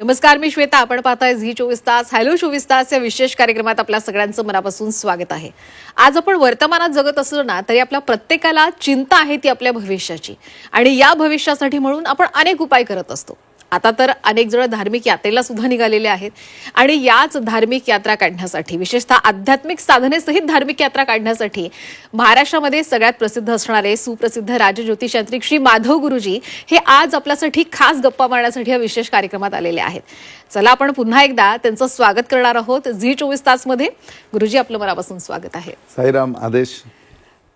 नमस्कार मी श्वेता. आपण पाहताय झी चोवीस तास. हॅलो चोवीस तास. या विशेष कार्यक्रमात आपल्या सगळ्यांचं मनापासून स्वागत आहे. आज आपण वर्तमानात जगत असलो ना तरी आपल्या प्रत्येकाला चिंता आहे ती आपल्या भविष्याची. आणि या भविष्यासाठी म्हणून आपण अनेक उपाय करत असतो. आता तर अनेक जण धार्मिक यात्रेला सुद्धा निघालेले आहेत. आणि याच धार्मिक यात्रा काढण्यासाठी विशेषतः आध्यात्मिक साधनेसहित धार्मिक यात्रा काढण्यासाठी महाराष्ट्रामध्ये सगळ्यात प्रसिद्ध असणारे सुप्रसिद्ध राजज्योतिषांत्रिक श्री माधव गुरुजी हे आज आपल्यासाठी खास गप्पा मारण्यासाठी या विशेष कार्यक्रमात आलेले आहेत. चला आपण पुन्हा एकदा त्यांचं स्वागत करणार आहोत झी चोवीस तासमध्ये. गुरुजी आपलं मनापासून स्वागत आहे. साईराम आदेश.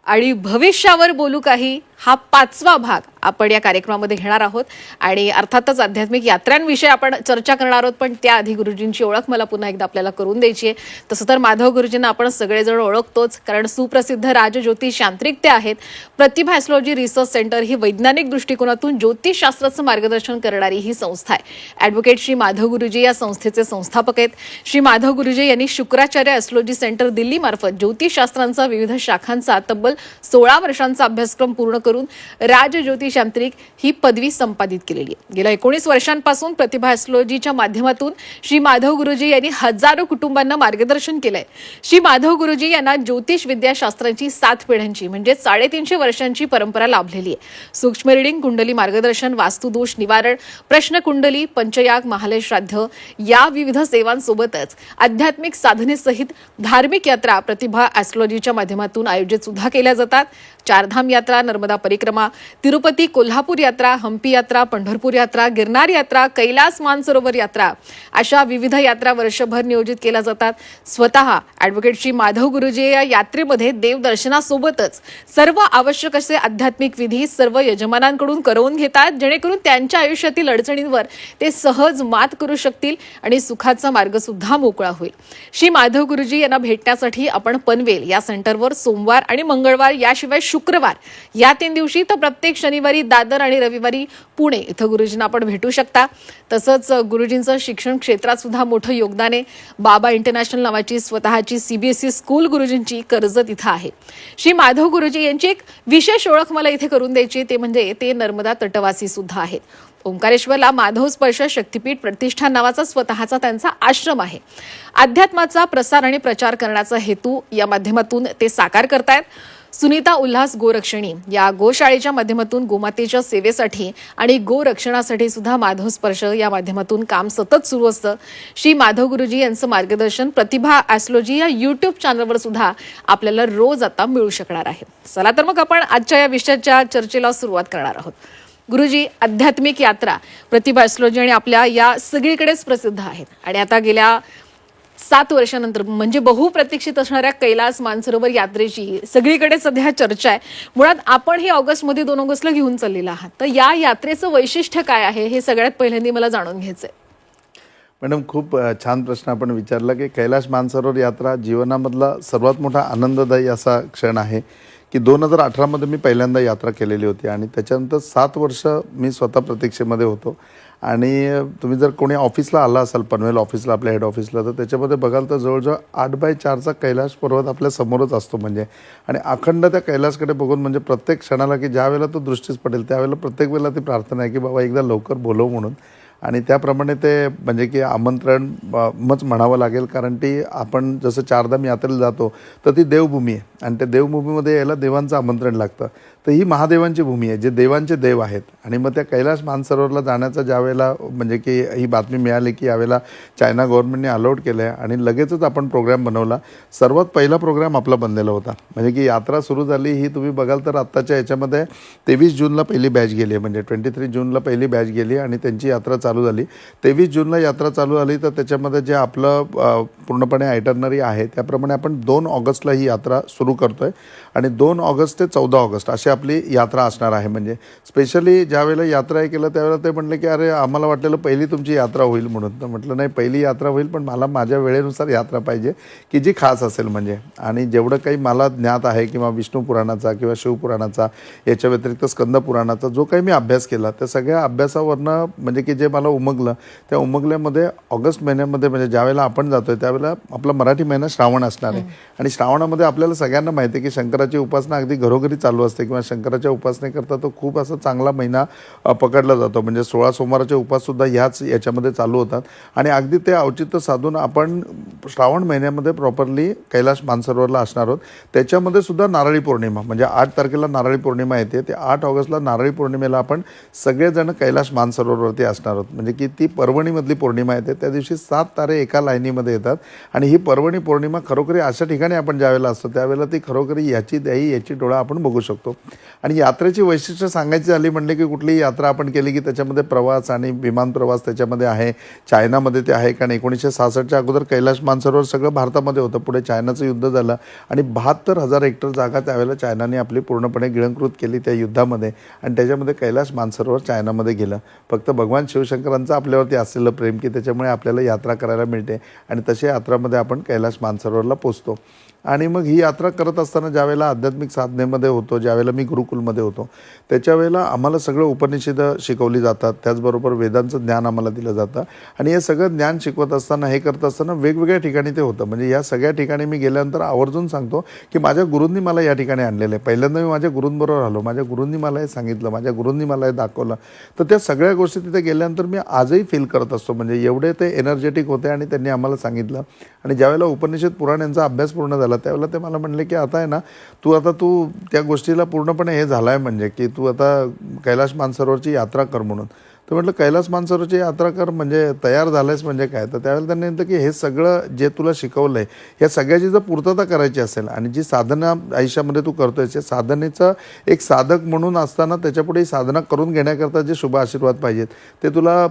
आणि भविष्यावर बोलू काही हा पाचवा भाग आपण या कार्यक्रमामध्ये घेणार आहोत. आणि अर्थातच आध्यात्मिक यात्रांविषयी आपण चर्चा करणार आहोत पण त्याआधी गुरुजींची ओळख मला पुन्हा एकदा आपल्याला करून द्यायची आहे. तसं तर माधव गुरुजींना आपण सगळेजण ओळखतोच कारण सुप्रसिद्ध राजज्योतिष यांत्रिक ते आहेत. प्रतिभा ॲस्ट्रॉलॉजी रिसर्च सेंटर ही वैज्ञानिक दृष्टिकोनातून ज्योतिषशास्त्राचं मार्गदर्शन करणारी ही संस्था आहे. ॲडव्होकेट श्री माधव गुरुजी या संस्थेचे संस्थापक आहेत. श्री माधव गुरुजी यांनी शुक्राचार्य ॲस्ट्रॉलॉजी सेंटर दिल्लीमार्फत ज्योतिषशास्त्रांचा विविध शाखांचा तब्बल सोळा वर्षांचा अभ्यासक्रम पूर्ण करून राजज्योतिष यांत्रिक ही पदवी संपादित केलेली आहे. गेल्या एकोणीस वर्षांपासून प्रतिभा ॲस्ट्रॉलॉजीच्या माध्यमातून श्री माधव गुरुजी यांनी हजारो कुटुंबांना मार्गदर्शन केलंय. श्री माधव गुरुजी यांना ज्योतिष विद्याशास्त्रांची सात पिढ्यांची म्हणजे साडेतीनशे वर्षांची परंपरा लाभलेली आहे. सूक्ष्म रिडिंग कुंडली मार्गदर्शन वास्तुदोष निवारण प्रश्न कुंडली पंचयाग महालय श्राद्ध या विविध सेवांसोबतच आध्यात्मिक साधनेसहित धार्मिक यात्रा प्रतिभा ॲस्ट्रॉलॉजीच्या माध्यमातून आयोजित सुद्धा केल्या जातात. चारधाम यात्रा नर्मदा परिक्रमा तिरुपती कोल्हापूर यात्रा हम्पी यात्रा पंढरपूर यात्रा गिरनार यात्रा कैलास मानसरोवर यात्रा अशा विविध यात्रा वर्षभर नियोजित केल्या जातात. स्वतः ॲडव्होकेट श्री माधव गुरुजी या यात्रेमध्ये देवदर्शनासोबतच सर्व आवश्यक असे आध्यात्मिक विधी सर्व यजमानांकडून करवून घेतात जेणेकरून त्यांच्या आयुष्यातील अडचणींवर ते सहज मात करू शकतील आणि सुखाचा मार्ग सुद्धा मोकळा होईल. श्री माधव गुरुजी यांना भेटण्यासाठी आपण पनवेल या सेंटरवर सोमवार आणि मंगळवार याशिवाय शुक्रवार. या तीन दिवशी तर प्रत्येक शनिवारी दादर आणि रविवारी पुणे इथं गुरुजींना आपण भेटू शकता. तसंच गुरुजींचं शिक्षण क्षेत्रात सुद्धा मोठं योगदान आहे. बाबा इंटरनॅशनल नावाची स्वतःची सीबीएसई स्कूल गुरुजींची कर्जत इथं आहे. श्री माधव गुरुजी यांची एक विशेष ओळख मला इथे करून द्यायची ते म्हणजे ते नर्मदा तटवासी सुद्धा आहेत. ओंकारेश्वरला माधव स्पर्श शक्तीपीठ प्रतिष्ठान नावाचा स्वतःचा त्यांचा आश्रम आहे. अध्यात्माचा प्रसार आणि प्रचार करण्याचा हेतू या माध्यमातून ते साकार करतायत. सुनीता उल्हास गोरक्षणी या गोशाळेच्या माध्यमातून गोमातेच्या सेवेसाठी आणि गोरक्षणासाठी सुद्धा माधव स्पर्श या माध्यमातून काम सतत सुरू असतं. श्री माधव गुरुजी यांचं मार्गदर्शन प्रतिभा ॲस्ट्रॉलॉजी या यूट्यूब चॅनलवर सुद्धा आपल्याला रोज आता मिळू शकणार आहे. चला तर मग आपण आजच्या या विषयाच्या चर्चेला सुरुवात करणार आहोत. गुरुजी आध्यात्मिक यात्रा प्रतिभा ॲस्ट्रॉलॉजी आणि आपल्या या सगळीकडेच प्रसिद्ध आहेत. आणि आता गेल्या सात वर्षानंतर म्हणजे बहुप्रतीक्षित असणाऱ्या कैलास मानसरोवर यात्रेची सगळीकडे सध्या चर्चा आहे. मुळात आपण ही ऑगस्टमध्ये दोन ऑगस्टला घेऊन चाललेला आहात. तर या यात्रेचं वैशिष्ट्य काय आहे हे सगळ्यात पहिल्यांदा मला जाणून घ्यायचं आहे मॅडम खूप छान प्रश्न आपण विचारला की कैलाश मानसरोवर यात्रा जीवनामधला सर्वात मोठा आनंददायी असा क्षण आहे की दोन हजार अठरामध्ये मी पहिल्यांदा यात्रा केलेली होती आणि त्याच्यानंतर सात वर्ष मी स्वतः प्रतीक्षेमध्ये होतो. आणि तुम्ही जर कोणी ऑफिसला आला असाल पनवेल ऑफिसला आपल्या हेड ऑफिसला तर त्याच्यामध्ये बघाल तर जवळजवळ आठ बाय चारचा कैलाश पर्वत आपल्या समोरच असतो म्हणजे. आणि अखंड त्या कैलासकडे बघून म्हणजे प्रत्येक क्षणाला की ज्या वेळेला तो दृष्टीस पडेल त्यावेळेला प्रत्येक वेळेला ती प्रार्थना आहे की बाबा एकदा लवकर बोलव म्हणून. आणि त्याप्रमाणे ते म्हणजे की आमंत्रण मच म्हणावं लागेल कारण ती आपण जसं चारधाम यात्रेला जातो तर ती देवभूमी आहे. आणि त्या देवभूमीमध्ये यायला देवांचं आमंत्रण लागतं. तर ही महादेवांची भूमी आहे जे देवांचे देव आहेत. आणि मग त्या कैलास मानसरोवरला जाण्याचा ज्या वेळेला म्हणजे की ही बातमी मिळाली की यावेळेला चायना गव्हर्नमेंटने अलाउड केलं आहे आणि लगेचच आपण प्रोग्राम बनवला. सर्वात पहिला प्रोग्राम आपला बनलेला होता. म्हणजे की यात्रा सुरू झाली ही तुम्ही बघाल तर आत्ताच्या याच्यामध्ये तेवीस जूनला पहिली बॅच गेली आहे. म्हणजे ट्वेंटी थ्री जूनला पहिली बॅच गेली आणि त्यांची यात्रा चालू झाली. तेवीस जूनला यात्रा चालू झाली तर त्याच्यामध्ये जे आपलं पूर्णपणे आयटरनरी आहे त्याप्रमाणे आपण दोन ऑगस्टला ही यात्रा सुरू करतो आहे आणि दोन ऑगस्ट ते चौदा ऑगस्ट अशी आपली यात्रा असणार आहे. म्हणजे स्पेशली ज्यावेळेला यात्रा हे केलं त्यावेळेला ते म्हटलं की अरे आम्हाला वाटलेलं पहिली तुमची यात्रा होईल म्हणून. तर म्हटलं नाही पहिली यात्रा होईल पण मला माझ्या वेळेनुसार यात्रा पाहिजे की जी खास असेल म्हणजे. आणि जेवढं काही मला ज्ञात आहे किंवा विष्णू पुराणाचा किंवा शिवपुराणाचा याच्या व्यतिरिक्त स्कंद पुराणाचा जो काही मी अभ्यास केला त्या सगळ्या अभ्यासावरनं म्हणजे की जे मला मला उमगलं. त्या उमगल्यामध्ये ऑगस्ट महिन्यामध्ये म्हणजे ज्यावेळेला आपण जातोय त्यावेळेला आपला मराठी महिना श्रावण असणार आहे. आणि श्रावणामध्ये आपल्याला सगळ्यांना माहिती आहे की शंकराची उपासना अगदी घरोघरी चालू असते किंवा शंकराच्या उपासनेकरता तो खूप असा चांगला महिना पकडला जातो. म्हणजे सोळा सोमवाराचे उपास सुद्धा ह्याच याच्यामध्ये चालू होतात. आणि अगदी ते औचित्य साधून आपण श्रावण महिन्यामध्ये प्रॉपरली कैलाश मानसरोवरला असणार आहोत. त्याच्यामध्ये सुद्धा नारळी पौर्णिमा म्हणजे आठ तारखेला नारळी पौर्णिमा येते. ते आठ ऑगस्टला नारळी पौर्णिमेला आपण सगळेजण कैलाश मानसरोवरवरती असणार आहोत. म्हणजे की ती पर्वणीमधली पौर्णिमा येते. त्या दिवशी सात तारे एका लाईनीमध्ये येतात. आणि ही पर्वणी पौर्णिमा खरोखरी अशा ठिकाणी आपण ज्यावेळेला असतो त्यावेळेला ती खरोखरी याची द्याई याची डोळा आपण बघू शकतो. आणि यात्रेची वैशिष्ट्य सांगायची झाली म्हणले की कुठलीही यात्रा आपण केली की त्याच्यामध्ये प्रवास आणि विमान प्रवास त्याच्यामध्ये आहे. चायनामध्ये ते आहे कारण एकोणीसशे सहासष्टच्या अगोदर कैलाश मानसरोवर सगळं भारतामध्ये होतं. पुढे चायनाचं युद्ध झालं आणि बहात्तर हजार हेक्टर जागा त्यावेळेला चायनाने आपली पूर्णपणे गिळंकृत केली त्या युद्धामध्ये. आणि त्याच्यामध्ये कैलाश मानसरोवर चायनामध्ये गेलं. फक्त भगवान शंकरांचं आपल्यावरती असलेलं प्रेम की त्याच्यामुळे आपल्याला यात्रा करायला मिळते आणि तशा यात्रामध्ये आपण कैलाश मानसरोवरला पोचतो. आणि मग ही यात्रा करत असताना ज्यावेळेला आध्यात्मिक साधनेमध्ये होतो ज्यावेळेला मी गुरुकुलमध्ये होतो त्याच्या वेळेला आम्हाला सगळं उपनिषदं शिकवली जातात. त्याचबरोबर वेदांचं ज्ञान आम्हाला दिलं जातं. आणि हे सगळं ज्ञान शिकवत असताना हे करत असताना वेगवेगळ्या ठिकाणी ते होतं. म्हणजे या सगळ्या ठिकाणी मी गेल्यानंतर आवर्जून सांगतो की माझ्या गुरूंनी मला या ठिकाणी आणलेलं आहे. पहिल्यांदा मी माझ्या गुरूंबरोबर आलो. माझ्या गुरूंनी मला हे सांगितलं. माझ्या गुरूंनी मला हे दाखवलं. तर त्या सगळ्या गोष्टी तिथे गेल्यानंतर तर मी आजही फील करत असतो. म्हणजे एवढे ते एनर्जेटिक होते आणि त्यांनी आम्हाला सांगितलं. आणि ज्यावेळेला उपनिषद पुराण यांचा अभ्यास पूर्ण झाला त्यावेळेला ते मला म्हणले की आता आहे ना तू आता तू त्या गोष्टीला पूर्णपणे हे झालं आहे म्हणजे की तू आता कैलाश मानसरोवरची यात्रा कर म्हणून. तर म्हटलं कैलास मानसरोची यात्रा कर म्हणजे तयार झालंयस म्हणजे काय? तर त्यावेळेला त्यांनी म्हटलं की हे सगळं जे तुला शिकवलं आहे या सगळ्याची जर पूर्तता करायची असेल आणि जी साधना आयुष्यामध्ये तू करतो आहेस या साधनेचं एक साधक म्हणून असताना त्याच्यापुढे ही साधना करून घेण्याकरता जे शुभ आशीर्वाद पाहिजेत ते तुला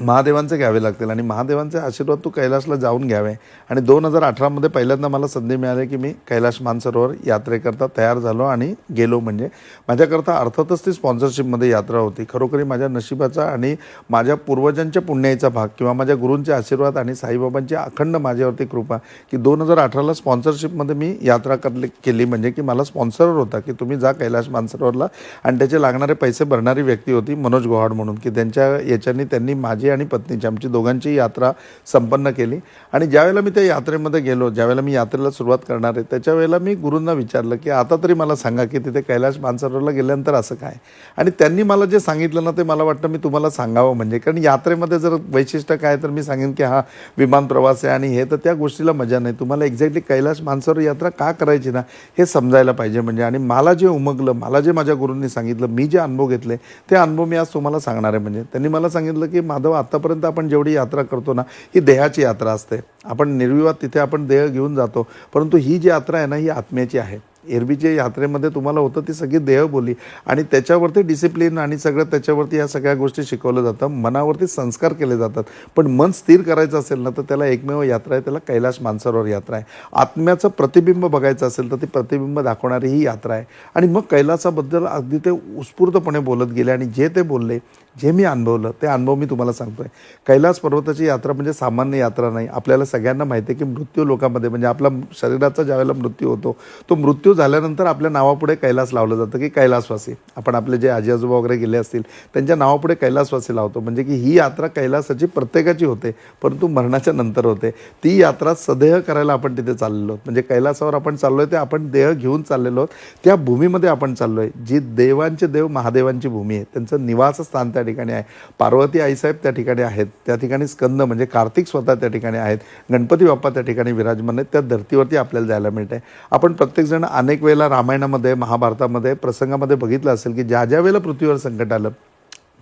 महादेवांचे घ्यावे लागतील आणि महादेवांचे आशीर्वाद तू कैलासला जाऊन घ्यावे. आणि दोन हजार अठरामध्ये पहिल्यांदा मला संधी मिळाली की मी कैलाश मानसरोवर यात्रेकरता तयार झालो आणि गेलो म्हणजे. माझ्याकरता अर्थातच ती स्पॉन्सरशिपमध्ये यात्रा होती. खरोखरी माझ्या नशिबाचा आणि माझ्या पूर्वजांच्या पुण्याचा भाग किंवा माझ्या गुरूंचे आशीर्वाद आणि साईबाबांची अखंड माझ्यावरती कृपा की दोन हजार अठराला स्पॉन्सरशिपमध्ये मी यात्रा करली केली म्हणजे की मला स्पॉन्सर होता की तुम्ही जा कैलाश मानसरोवरला. आणि त्याचे लागणारे पैसे भरणारी व्यक्ती होती मनोज गोहाड म्हणून की त्यांच्या याच्यानी त्यांनी माझी आणि पत्नीची आमची दोघांची यात्रा संपन्न केली. आणि ज्यावेळेला मी त्या यात्रेमध्ये गेलो ज्यावेळेला मी यात्रेला सुरुवात करणार आहे त्याच्यावेळेला मी गुरूंना विचारलं की आता तरी मला सांगा की तिथे कैलाश मानसरोवरला गेल्यानंतर असं काय? आणि त्यांनी मला जे सांगितलं ना ते मला वाटतं मी तुम्हाला सांगावं म्हणजे. कारण यात्रेमध्ये जर वैशिष्ट्य काय तर मी सांगेन की हा विमान प्रवास आहे आणि हे तर त्या गोष्टीला मजा नाही. तुम्हाला एक्झॅक्टली कैलाश मानसरोवर यात्रा का करायची ना हे समजायला पाहिजे म्हणजे. आणि मला जे उमगलं मला जे माझ्या गुरूंनी सांगितलं मी जे अनुभव घेतले ते अनुभव मी आज तुम्हाला सांगणार आहे म्हणजे. त्यांनी मला सांगितलं की माधव आत्तापर्यंत आपण जेवढी यात्रा करतो ना ही देहाची यात्रा असते. आपण निर्विवाद तिथे आपण देह घेऊन जातो. परंतु ही जी यात्रा आहे ना ही आत्म्याची आहे. एरबीच्या यात्रेमध्ये तुम्हाला होतं ती सगळी देहबोली आणि त्याच्यावरती डिसिप्लिन आणि सगळं त्याच्यावरती ह्या सगळ्या गोष्टी शिकवल्या जातात मनावरती संस्कार केले जातात. पण मन स्थिर करायचं असेल ना तर त्याला एकमेव यात्रा आहे त्याला कैलाश मानसरोवर यात्रा आहे. आत्म्याचं प्रतिबिंब बघायचं असेल तर ती प्रतिबिंब दाखवणारी ही यात्रा आहे. आणि मग कैलासाबद्दल अगदी ते उत्स्फूर्तपणे बोलत गेले आणि जे ते बोलले जे मी अनुभवलं ते अनुभव मी तुम्हाला सांगतोय. कैलास पर्वताची यात्रा म्हणजे सामान्य यात्रा नाही. आपल्याला सगळ्यांना माहिती आहे की मृत्यू लोकांमध्ये म्हणजे आपला शरीराचा ज्यावेळेला मृत्यू होतो तो मृत्यू झाल्यानंतर आपल्या नावापुढे कैलास लावलं जातं की कैलासवासी. आपण आपले जे आजी आजोबा वगैरे गेले असतील त्यांच्या नावापुढे कैलासवासी लावतो. म्हणजे की ही यात्रा कैलासाची प्रत्येकाची होते परंतु मरणाच्या नंतर होते. ती यात्रा सदेह करायला आपण तिथे चाललेलो आहोत. म्हणजे कैलासावर आपण चाललो आहे ते आपण देह घेऊन चाललेलो आहोत. त्या भूमीमध्ये आपण चाललो आहे जी देवांचे देव महादेवांची भूमी आहे. त्यांचं निवासस्थान त्या ठिकाणी आहे. पार्वती आईसाहेब त्या ठिकाणी आहेत. त्या ठिकाणी स्कंद म्हणजे कार्तिक स्वतः त्या ठिकाणी आहेत. गणपती बाप्पा त्या ठिकाणी विराजमान आहेत. त्या धर्तीवरती आपल्याला जायला मिळते आपण प्रत्येकजण अनेक वेळेला रामायणामध्ये महाभारतामध्ये प्रसंगामध्ये बघितलं असेल की ज्या ज्या वेळेला पृथ्वीवर संकट आलं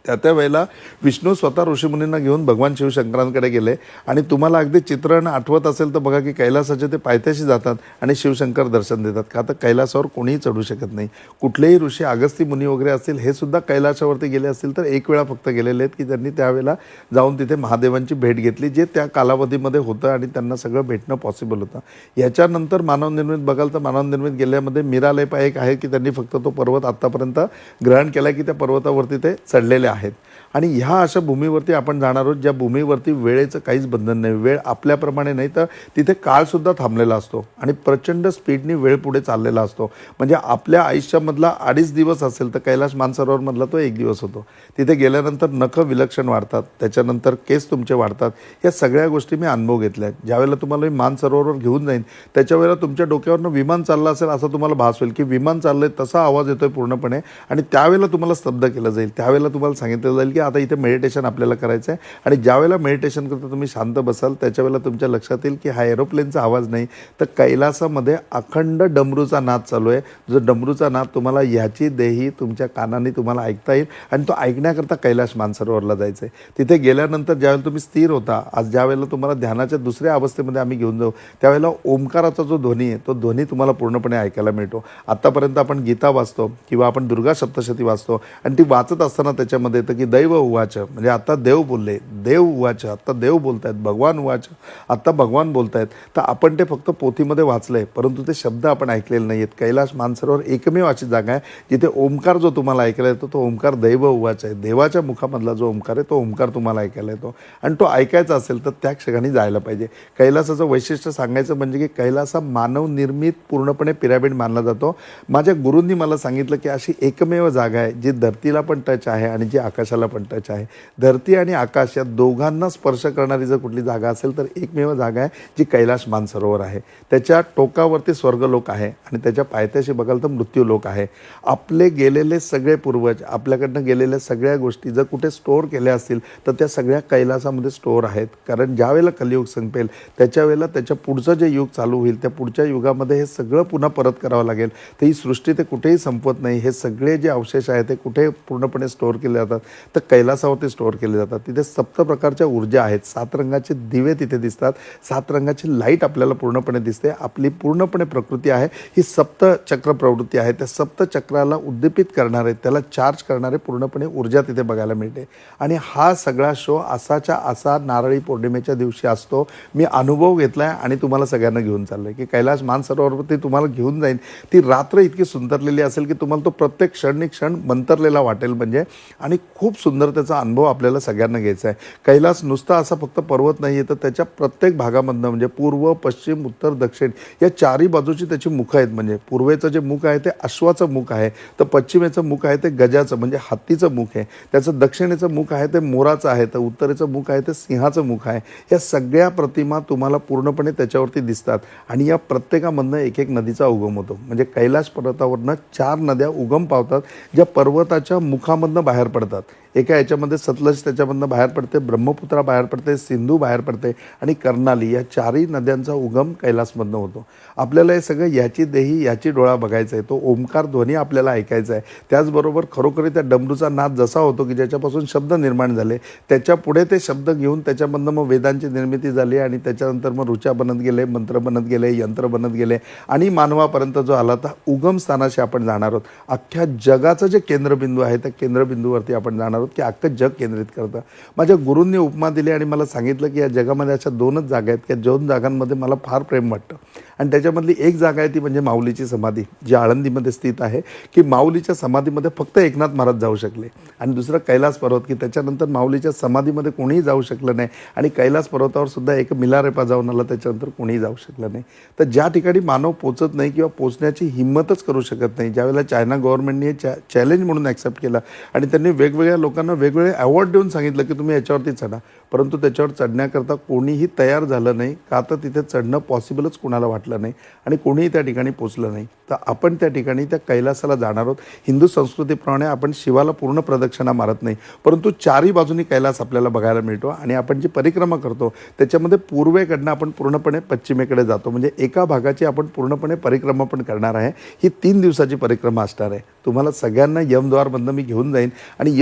त्या त्या वेळेला विष्णू स्वतः ऋषीमुनींना घेऊन भगवान शिवशंकरांकडे गेले. आणि तुम्हाला अगदी चित्रण आठवत असेल तर बघा की कैलासाचे ते पायथ्याशी जातात आणि शिवशंकर दर्शन देतात. का तर कैलासावर कोणीही चढू शकत नाही. कुठलेही ऋषी अगस्ती मुनी वगैरे असतील हे सुद्धा कैलासावरती गेले असतील तर एक वेळा फक्त गेलेले आहेत की त्यांनी त्यावेळेला जाऊन तिथे महादेवांची भेट घेतली जे त्या कालावधीमध्ये होतं आणि त्यांना सगळं भेटणं पॉसिबल होतं. याच्यानंतर मानवनिर्मित बघाल तर मानवनिर्मित गेल्यामध्ये मीरालेपा एक आहे की त्यांनी फक्त तो पर्वत आत्तापर्यंत ग्रहण केला की त्या पर्वतावरती ते चढलेले आहेत. واحد. आणि ह्या अशा भूमीवरती आपण जाणार आहोत ज्या भूमीवरती वेळेचं काहीच बंधन नाही. वेळ आपल्याप्रमाणे नाही तर तिथे काळसुद्धा थांबलेला असतो आणि प्रचंड स्पीडने वेळ पुढे चाललेला असतो. म्हणजे आपल्या आयुष्यामधला अडीच दिवस असेल तर कैलाश मानसरोवरमधला तो एक दिवस होतो. तिथे गेल्यानंतर नखं विलक्षण वाढतात त्याच्यानंतर केस तुमचे वाढतात. या सगळ्या गोष्टी मी अनुभव घेतल्या. आहेत ज्यावेळेला तुम्हाला मी मानसरोवरवर घेऊन जाईन त्याच्यावेळेला तुमच्या डोक्यावरनं विमान चाललं असेल असं तुम्हाला भास होईल की विमान चाललंय तसा आवाज येतोय पूर्णपणे आणि त्यावेळेला तुम्हाला स्तब्ध केलं जाईल. त्यावेळेला तुम्हाला सांगितलं जाईल की आता इथे मेडिटेशन आपल्याला करायचं आहे आणि ज्यावेळेला मेडिटेशन करता तुम्ही शांत बसाल त्याच्यावेळेला तुमच्या लक्षात येईल की हा एरोप्लेनचा आवाज नाही. तर कैलासामध्ये अखंड डमरूचा नाद चालू आहे. जो डमरूचा नाद तुम्हाला ह्याची देही तुमच्या कानाने तुम्हाला ऐकता येईल आणि तो ऐकण्याकरता कैलास मानसरोवरला जायचं आहे तिथे गेल्यानंतर ज्यावेळेला तुम्ही स्थिर होता आज ज्यावेळेला तुम्हाला ध्यानाच्या दुसऱ्या अवस्थेमध्ये आम्ही घेऊन जाऊ त्यावेळेला ओंकाराचा जो ध्वनी आहे तो ध्वनी तुम्हाला पूर्णपणे ऐकायला मिळतो. आत्तापर्यंत आपण गीता वाचतो किंवा आपण दुर्गा सप्तशती वाचतो आणि ती वाचत असताना त्याच्यामध्ये येतं की दैव उवाच. म्हणजे आता देव बोलले. देव उवाच. आता देव बोलतायत. भगवान उवाच. आत्ता भगवान बोलतायत. तर आपण ते फक्त पोथीमध्ये वाचलंय. परंतु ते शब्द आपण ऐकलेले नाही आहेत कैलास मानसरोवर एकमेव अशी जागा आहे जिथे ओंकार जो तुम्हाला ऐकायला येतो तो ओंकार दैव उवाच आहे. देवाच्या मुखामधला जो ओंकार आहे तो ओंकार तुम्हाला ऐकायला येतो. आणि तो ऐकायचा असेल तर त्या ठिकाणी जायला पाहिजे. कैलासाचं वैशिष्ट्य सांगायचं म्हणजे की कैलास हा मानव निर्मित पूर्णपणे पिरामिड मानला जातो. माझ्या गुरूंनी मला सांगितलं की अशी एकमेव जागा आहे जी धरतीला पण टच आहे आणि जी आकाशाला पण टच आहे. धरती आणि आकाश या दोघांना स्पर्श करणारी जर कुठली जागा असेल तर एकमेव जागा आहे जी कैलाश मानसरोवर आहे. त्याच्या टोकावरती स्वर्गलोक आहे आणि त्याच्या पायथ्याशी बघाल तर मृत्यूलोक आहे. आपले गेलेले सगळे पूर्वज आपल्याकडनं गेलेल्या सगळ्या गोष्टी जर कुठे स्टोअर केल्या असतील तर त्या सगळ्या कैलासामध्ये स्टोअर आहेत. कारण ज्या वेळेला कलियुग संपेल त्याच्या वेळेला त्याच्या पुढचं जे युग चालू होईल त्या पुढच्या युगामध्ये हे सगळं पुन्हा परत करावं लागेल. तर ही सृष्टी ते कुठेही संपत नाही. हे सगळे जे अवशेष आहेत ते कुठे पूर्णपणे स्टोअर केले जातात. तर कैलासावरती स्टोअर केले जातात. तिथे सप्त प्रकारच्या ऊर्जा आहेत. सात रंगाचे दिवे तिथे दिसतात. सात रंगाची लाइट आपल्याला पूर्णपणे दिसते. आपली पूर्णपणे प्रकृती आहे. ही सप्त चक्र प्रवृत्ती आहे. त्या सप्त चक्राला उद्दीपित करणारे त्याला चार्ज करणारे पूर्णपणे ऊर्जा तिथे बघायला मिळते. आणि हा सगळा शो असाच्या असा नारळी पौर्णिमेच्या दिवशी असतो. मी अनुभव घेतला आहे आणि तुम्हाला सगळ्यांना घेऊन चाललं आहे की कैलास मानसरोवरती तुम्हाला घेऊन जाईन. ती रात्र इतकी सुंदरलेली असेल की तुम्हाला तो प्रत्येक क्षणी क्षण मंतरलेला वाटेल म्हणजे. आणि खूप सुंदर त्याचा अनुभव आपल्याला सगळ्यांना घ्यायचा आहे. कैलास नुसता असा फक्त पर्वत नाही आहे तर त्याच्या प्रत्येक भागामधनं म्हणजे पूर्व पश्चिम उत्तर दक्षिण या चारही बाजूची त्याची मुखं आहेत. म्हणजे पूर्वेचं जे मुख आहे ते अश्वाचं मुख आहे तर पश्चिमेचं मुख आहे ते गजाचं म्हणजे हत्तीचं मुख आहे. त्याचं दक्षिणेचं मुख आहे ते मोराचं आहे तर उत्तरेचं मुख आहे ते सिंहाचं मुख आहे. या सगळ्या प्रतिमा तुम्हाला पूर्णपणे त्याच्यावरती दिसतात. आणि या प्रत्येकामधनं एक एक नदीचा उगम होतो. म्हणजे कैलास पर्वतावरनं चार नद्या उगम पावतात ज्या पर्वताच्या मुखामधनं बाहेर पडतात. एक याच्यामध्ये सतलज त्याच्यामधनं बाहेर पडते ब्रह्मपुत्रा बाहेर पडते सिंधू बाहेर पडते आणि कर्नाली या चारही नद्यांचा उगम कैलासमधनं होतो. आपल्याला हे सगळं याची देही याची डोळा बघायचा आहे. तो ओंकार ध्वनी आपल्याला ऐकायचा आहे. त्याचबरोबर खरोखरी त्या डमरूचा नाद जसा होतो की ज्याच्यापासून शब्द निर्माण झाले त्याच्या पुढे ते शब्द घेऊन त्याच्यामधनं मग वेदांची निर्मिती झाली आणि त्याच्यानंतर मग ऋचा बनत गेले मंत्र बनत गेले यंत्र बनत गेले आणि मानवापर्यंत जो आला तर उगम स्थानाशी आपण जाणार आहोत. अख्ख्या जगाचं जे केंद्रबिंदू आहे त्या केंद्रबिंदूवरती आपण जाणार आहोत. की अख्खं जग केंद्रित करतं. माझ्या गुरूंनी उपमा दिली आणि मला सांगितलं की या जगामध्ये अशा दोनच जागा आहेत की दोन जागांमध्ये मला फार प्रेम वाटतं. आणि त्याच्यामधली एक जागा आहे ती म्हणजे माऊलीची समाधी जी आळंदीमध्ये स्थित आहे की माऊलीच्या समाधीमध्ये फक्त एकनाथ महाराज जाऊ शकले. आणि दुसरं कैलास पर्वत की त्याच्यानंतर माऊलीच्या समाधीमध्ये कोणीही जाऊ शकलं नाही. आणि कैलास पर्वतावर सुद्धा एक मिलारेपा जाऊन आला त्याच्यानंतर कोणीही जाऊ शकलं नाही. तर ज्या ठिकाणी मानव पोचत नाही किंवा पोचण्याची हिंमतच करू शकत नाही ज्यावेळेला चायना गव्हर्नमेंटने हे चॅ चॅलेंज म्हणून ॲक्सेप्ट केलं आणि त्यांनी वेगवेगळ्या लोकांना वेगवेगळे अवॉर्ड देऊन सांगितलं की तुम्ही याच्यावरती चढा. परंतु त्याच्यावर चढण्याकरता कोणीही तयार झालं नाही का तर तिथे चढणं पॉसिबलच कोणाला वाटलं नाही आणि कोणीही त्या ठिकाणी पोचलं नाही. तर आपण त्या ठिकाणी त्या कैलासाला जाणार आहोत. हिंदू संस्कृतीप्रमाणे आपण शिवाला पूर्ण प्रदक्षिणा मारत नाही. परंतु चारही बाजूनी कैलास आपल्याला बघायला मिळतो आणि आपण जी परिक्रमा करतो त्याच्यामध्ये पूर्वेकडनं आपण पूर्णपणे पश्चिमेकडे जातो. म्हणजे एका भागाची आपण पूर्णपणे परिक्रमा पण करणार आहे. ही तीन दिवसाची परिक्रमा असणार आहे. तुम्हाला सगळ्यांना यमद्वारमधनं मी घेऊन जाईन. आणि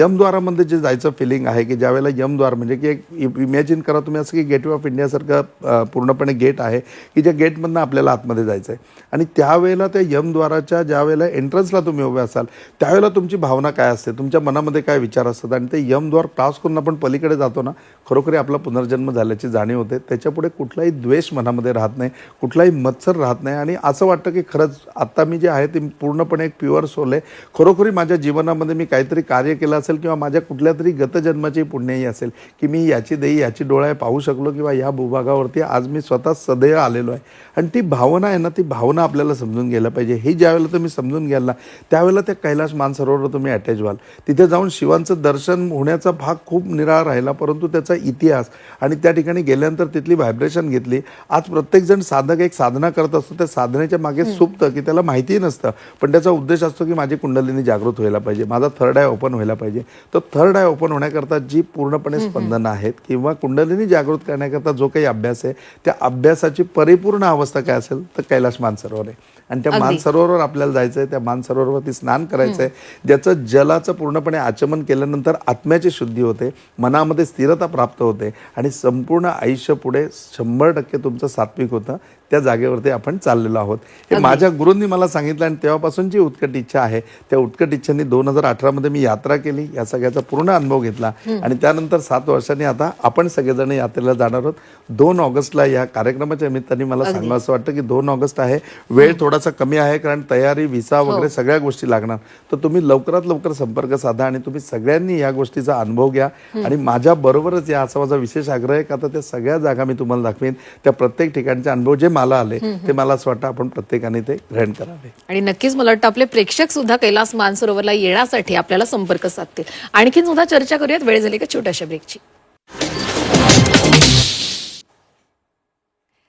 यमद्वारामध्ये जे जायचं फिलिंग आहे की ज्यावेळेला यमद्वार म्हणजे की एक इमॅजिन करा तुम्ही असं की गेटवे ऑफ इंडियासारखं पूर्णपणे गेट आहे की ज्या गेटमधनं आपल्याला आतमध्ये जायचं आहे आणि त्यावेळेला त्या यमद्वाराच्या ज्यावेळेला एंट्रन्सला तुम्ही उभे असाल त्यावेळेला तुमची भावना काय असते? तुमच्या मनामध्ये काय विचार असतात? आणि ते यमद्वार क्रॉस करून आपण पलीकडे जातो ना खरोखरी आपला पुनर्जन्म झाल्याची जाणीव होते. त्याच्यापुढे कुठलाही द्वेष मनामध्ये राहत नाही कुठलाही मत्सर राहत नाही. आणि असं वाटतं की खरंच आत्ता मी जे आहे ते पूर्णपणे एक प्युअर सोल आहे. खरोखरी माझ्या जीवनामध्ये मी काहीतरी कार्य केलं असेल किंवा माझ्या कुठल्या तरी गतजन्माची पुण्याही असेल की मी याची देई याची डोळ्या पाहू शकलो किंवा या भूभागावरती आज मी स्वतः सदैव आलेलो आहे. आणि ती भावना आहे ना ती भावना आपल्याला समजून घ्यायला पाहिजे. हे ज्यावेळेला तुम्ही समजून घ्याल ना त्यावेळेला त्या कैलास मानसरोवर तुम्ही अटॅच व्हाल. तिथे जाऊन शिवांचं दर्शन होण्याचा भाग खूप निराळा राहिला परंतु त्याचा इतिहास आणि त्या ठिकाणी गेल्यानंतर तिथली व्हायब्रेशन घेतली. आज प्रत्येकजण साधक एक साधना करत असतो त्या साधनेच्या मागे सुप्त की त्याला माहितीही नसतं. पण त्याचा उद्देश असतो की माझी कुंडलीनी जागृत व्हायला पाहिजे माझा थर्ड आय ओपन व्हायला पाहिजे. तर थर्ड आय ओपन होण्याकरता जी पूर्णपणे स्पंदनं आहेत किंवा कुंडलिनी जागृत करण्याकरता जो काही अभ्यास आहे त्या अभ्यासाची परिपूर्ण अवस्था काय असेल तर कैलास मानसरोवर आहे. आणि त्या मानसरोवरवर आपल्याला जायचं आहे त्या मानसरोवरवरती स्नान करायचं आहे ज्याचं जलाचं पूर्णपणे आचमन केल्यानंतर आत्म्याची शुद्धी होते मनामध्ये स्थिरता प्राप्त होते आणि संपूर्ण आयुष्य पुढे शंभर टक्के तुमचं सात्विक होतं. त्या जागेवरती आपण चाललेलो आहोत. हे माझ्या गुरूंनी मला सांगितलं आणि तेव्हापासून जी उत्कट इच्छा आहे त्या उत्कट इच्छेने दोन हजार अठरामध्ये मी यात्रा केली. या सगळ्याचा पूर्ण अनुभव घेतला. आणि त्यानंतर सात वर्षांनी आता आपण सगळेजण यात्रेला जाणार आहोत. दोन ऑगस्टला या कार्यक्रमाच्या निमित्ताने मला सांगावं असं वाटतं की दोन ऑगस्ट आहे. वेळ थोडासा कमी आहे कारण तयारी व्हिसा वगैरे सगळ्या गोष्टी लागणार. तर तुम्ही लवकरात लवकर संपर्क साधा आणि तुम्ही सगळ्यांनी या गोष्टीचा अनुभव घ्या. आणि माझ्या बरोबरच या असा माझा विशेष आग्रह आहे का आता त्या सगळ्या जागा मी तुम्हाला दाखवेन. त्या प्रत्येक ठिकाणचे अनुभव जे मला आले ते मला असं वाटतं आपण प्रत्येकाने ते ग्रहण करावे. आणि नक्कीच मला वाटतं आपले प्रेक्षक सुद्धा कैलास मानसरोवरला येण्यासाठी आपल्याला संपर्क साधतील. आणखीन सुद्धा चर्चा करूयात. वेळ झाली का छोट्याशा ब्रेकची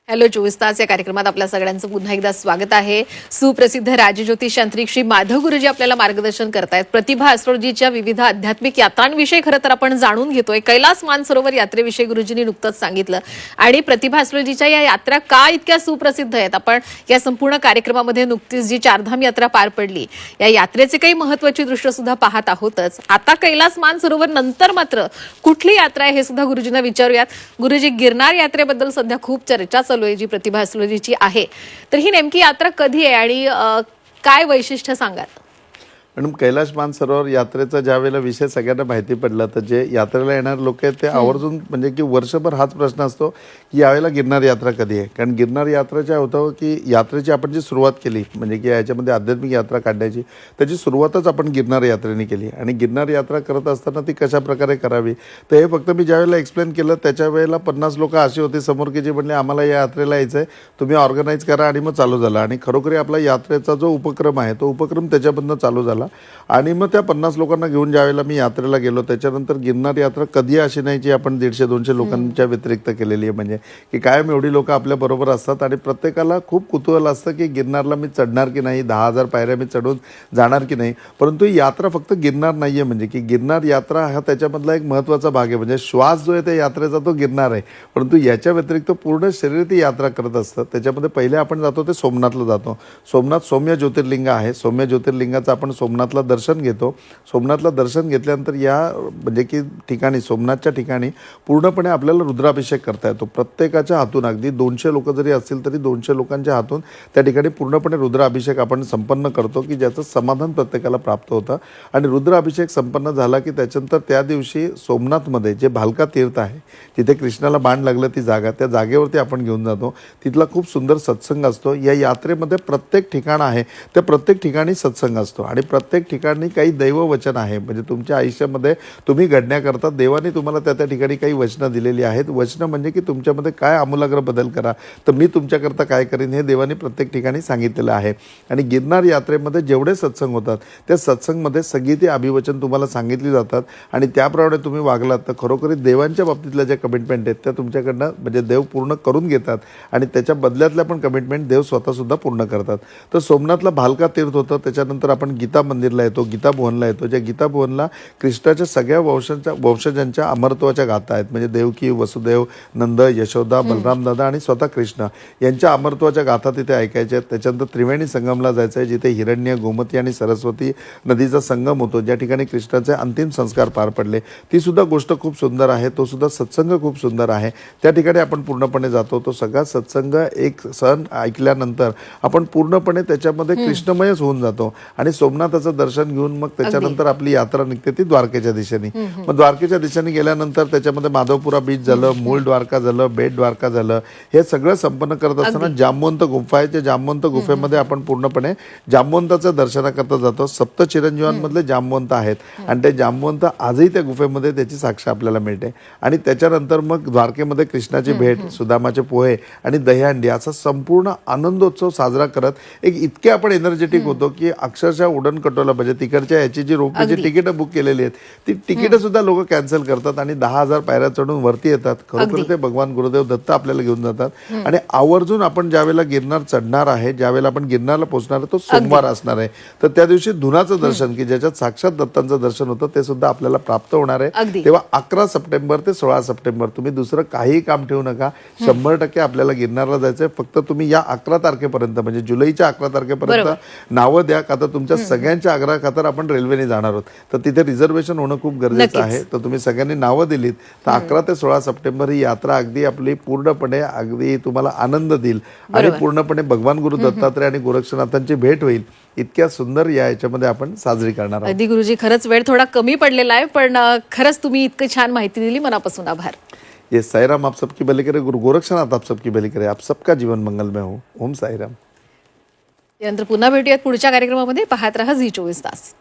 हॅलो चोवीस तास या कार्यक्रमात आपल्या सगळ्यांचं पुन्हा एकदा स्वागत आहे. सुप्रसिद्ध राजज्योतिष यांत्रिक श्री माधव गुरुजी आपल्याला मार्गदर्शन करतायत. प्रतिभा ऍस्ट्रॉलॉजीच्या विविध आध्यात्मिक यात्रांविषयी खरं तर आपण जाणून घेतोय. कैलास मानसरोवर यात्रेविषयी गुरुजींनी नुकतंच सांगितलं. आणि प्रतिभा ऍस्ट्रॉलॉजीच्या या यात्रा का इतक्या सुप्रसिद्ध आहेत? आपण या संपूर्ण कार्यक्रमामध्ये नुकतीच जी चारधाम यात्रा पार पडली या यात्रेचे काही महत्वाची दृश्य सुद्धा पाहत आहोतच. आता कैलास मानसरोवर नंतर मात्र कुठली यात्रा आहे हे सुद्धा गुरुजींना विचारूयात. गुरुजी गिरनार यात्रेबद्दल सध्या खूप चर्चा चालू जी प्रतिभा ऍस्ट्रॉलॉजीची आहे. तर ही नेमकी यात्रा कधी आहे आणि काय वैशिष्ट्य सांगाल? मॅडम कैलाश मानसरोवर यात्रेचा ज्या वेळेला विषय सगळ्यांना माहिती पडला तर जे यात्रेला येणारे लोक आहेत ते आवर्जून म्हणजे की वर्षभर हाच प्रश्न असतो की यावेळेला गिरनार यात्रा कधी आहे? कारण गिरनार यात्रेच्या होतं की यात्रेची आपण जी सुरुवात केली म्हणजे की याच्यामध्ये आध्यात्मिक यात्रा काढण्याची त्याची सुरुवातच आपण गिरनार यात्रेने केली. आणि गिरनार यात्रा करत असताना ती कशा प्रकारे करावी? तर हे फक्त मी ज्या वेळेला एक्सप्लेन केलं त्याच्या वेळेला पन्नास लोक अशी होती समोर की जे म्हणले आम्हाला या यात्रेला यायचं आहे तुम्ही ऑर्गनाईज करा आणि मग चालू झाला. आणि खरोखरी आपला यात्रेचा जो उपक्रम आहे तो उपक्रम त्याच्याबद्दल चालू झाला. आणि मग त्या पन्नास लोकांना घेऊन ज्यावेळेला मी यात्रेला गेलो त्याच्यानंतर गिरनार यात्रा कधी अशी नाही जी आपण दीडशे दोनशे लोकांच्या व्यतिरिक्त केलेली आहे. म्हणजे की कायम एवढी लोक आपल्या बरोबर असतात आणि प्रत्येकाला खूप कुतूहल असतं की गिरनारला मी चढणार की नाही दहा हजार पायऱ्या मी चढून जाणार की नाही. परंतु ही यात्रा फक्त गिरनार नाही आहे म्हणजे की गिरनार यात्रा हा त्याच्यामधला एक महत्त्वाचा भाग आहे. म्हणजे श्वास जो आहे त्या यात्रेचा तो गिरनार आहे. परंतु याच्या व्यतिरिक्त पूर्ण शरीर ती यात्रा करत असतं. त्याच्यामध्ये पहिले आपण जातो ते सोमनाथला जातो. सोमनाथ सौम्य ज्योतिर्लिंग आहे. सौम्य ज्योतिर्लिंगाचं आपण सोमनाथला दर्शन घेतो. सोमनाथला दर्शन घेतल्यानंतर या म्हणजे की ठिकाणी सोमनाथच्या ठिकाणी पूर्णपणे आपल्याला रुद्राभिषेक करता येतो. प्रत्येकाच्या हातून अगदी दोनशे लोक जरी असतील तरी दोनशे लोकांच्या हातून त्या ठिकाणी पूर्णपणे रुद्राभिषेक आपण संपन्न करतो की ज्याचं समाधान प्रत्येकाला प्राप्त होतं. आणि रुद्राभिषेक संपन्न झाला की त्याच्यानंतर त्या दिवशी सोमनाथमध्ये जे भालका तीर्थ आहे जिथे कृष्णाला बाण लागलं ती जागा त्या जागेवरती आपण घेऊन जातो. तिथला खूप सुंदर सत्संग असतो. या यात्रेमध्ये प्रत्येक ठिकाण आहे त्या प्रत्येक ठिकाणी सत्संग असतो. आणि प्रत्येक प्रत्येक ठिकाणी काही दैववचन आहे. म्हणजे तुमच्या आयुष्यामध्ये तुम्ही घडण्याकरता देवाने तुम्हाला त्या त्या ठिकाणी काही वचनं दिलेली आहेत. वचनं म्हणजे की तुमच्यामध्ये काय आमूलाग्र बदल करा. तर मी तुमच्याकरता काय करीन हे देवाने प्रत्येक ठिकाणी सांगितलेलं आहे. आणि गिरनार यात्रेमध्ये जेवढे सत्संग होतात त्या सत्संगमध्ये सगळी ती अभिवचन तुम्हाला सांगितली जातात. आणि त्याप्रमाणे तुम्ही वागलात तर खरोखरी देवांच्या बाबतीतल्या ज्या कमिटमेंट आहेत त्या तुमच्याकडनं म्हणजे देव पूर्ण करून घेतात. आणि त्याच्या बदल्यातल्या पण कमिटमेंट देव स्वतःसुद्धा पूर्ण करतात. तर सोमनाथला भालका तीर्थ होतं त्याच्यानंतर आपण गीता मंदिरला येतो गीता भुवनला येतो ज्या गीता भुवनला कृष्णाच्या सगळ्या वंशांच्या वंशजांच्या अमरत्वाच्या गाथा आहेत. म्हणजे देवकी वसुदेव नंद यशोदा बलराम दादा आणि स्वतः कृष्ण यांच्या अमरत्वाच्या गाथा तिथे ऐकायच्या आहेत. त्याच्यानंतर त्रिवेणी संगमला जायचं आहे जिथे हिरण्य गोमती आणि सरस्वती नदीचा संगम होतो. ज्या ठिकाणी कृष्णाचे अंतिम संस्कार पार पडले. ती सुद्धा गोष्ट खूप सुंदर आहे. तो सुद्धा सत्संग खूप सुंदर आहे. त्या ठिकाणी आपण पूर्णपणे जातो. तो सगळा सत्संग एक सण ऐकल्यानंतर आपण पूर्णपणे त्याच्यामध्ये कृष्णमयच होऊन जातो. आणि सोमनाथाचं दर्शन घेऊन मग त्याच्यानंतर आपली यात्रा निघते ती द्वारकेच्या दिशेने. मग द्वारकेच्या दिशेने गेल्यानंतर त्याच्यामध्ये माधवपुरा बीच झालं मूळ द्वारका झालं बेट द्वारका झालं हे सगळं संपन्न करत असताना जामवंत गुंफा आहे त्या जामवंत गुफेमध्ये आपण पूर्णपणे जामवंताच्या दर्शनाकरता जातो. सप्त चिरंजीवांमधले जामवंत आहेत. आणि ते जामवंत आजही त्या गुफेमध्ये त्याची साक्ष आपल्याला मिळते. आणि त्याच्यानंतर मग द्वारकेमध्ये कृष्णाची भेट सुदामाचे पोहे आणि दहीहंडी असा संपूर्ण आनंदोत्सव साजरा करत एक इतके आपण एनर्जेटिक होतो की अक्षरशः उडण कटोला म्हणजे तिकडच्या याची जी रोपची तिकीटं बुक केलेली आहेत ती तिकीटं सुद्धा लोक कॅन्सल करतात आणि दहा हजार पायऱ्या चढून वरती येतात. खरोखर ते भगवान गुरुदेव दत्त आपल्याला घेऊन जातात. आणि आवर्जून आपण ज्यावेळेला गिरनार चढणार आहे ज्यावेळेला आपण गिरनारला पोहोचणार आहे तो सोमवार असणार आहे. तर त्या दिवशी धुनाचं दर्शन की ज्याच्यात साक्षात दत्तांचं दर्शन होतं ते सुद्धा आपल्याला प्राप्त होणार आहे. तेव्हा अकरा सप्टेंबर ते सोळा सप्टेंबर तुम्ही दुसरं काही काम ठेवू नका. शंभर टक्के आपल्याला गिरनारला जायचंय. फक्त तुम्ही या अकरा तारखेपर्यंत म्हणजे जुलैच्या अकरा तारखेपर्यंत नावं द्या का तर तुमच्या सगळ्यांच्या आग्रह खातर आपण रेल्वेने जाणार आहोत. तर तिथे रिझर्वेशन होणं खूप गरजेचं. आहे. तर तुम्ही सगळ्यांनी नावं दिलीत. तर अकरा ते सोळा सप्टेंबर ही यात्रा अगदी आपली पूर्णपणे अगदी तुम्हाला आनंद देईल. आणि पूर्णपणे भगवान गुरु दत्तात्रय आणि गोरक्षनाथांची भेट होईल. इतक्या सुंदर या याच्यामध्ये आपण साजरी करणार आहोत. अगदी गुरुजी खरंच वेळ थोडा कमी पडलेला आहे पण खरंच तुम्ही इतकं छान माहिती दिली. मनापासून आभार. ये साईराम आप सबकी भले करे. गुरु गोरक्षनाथ आप सबकी भले करे. आप सबका जीवन मंगलमय हो. ओम साईराम. यानंतर पुन्हा भेटूयात पुढच्या कार्यक्रमामध्ये. पाहत रहा झी चोवीस तास.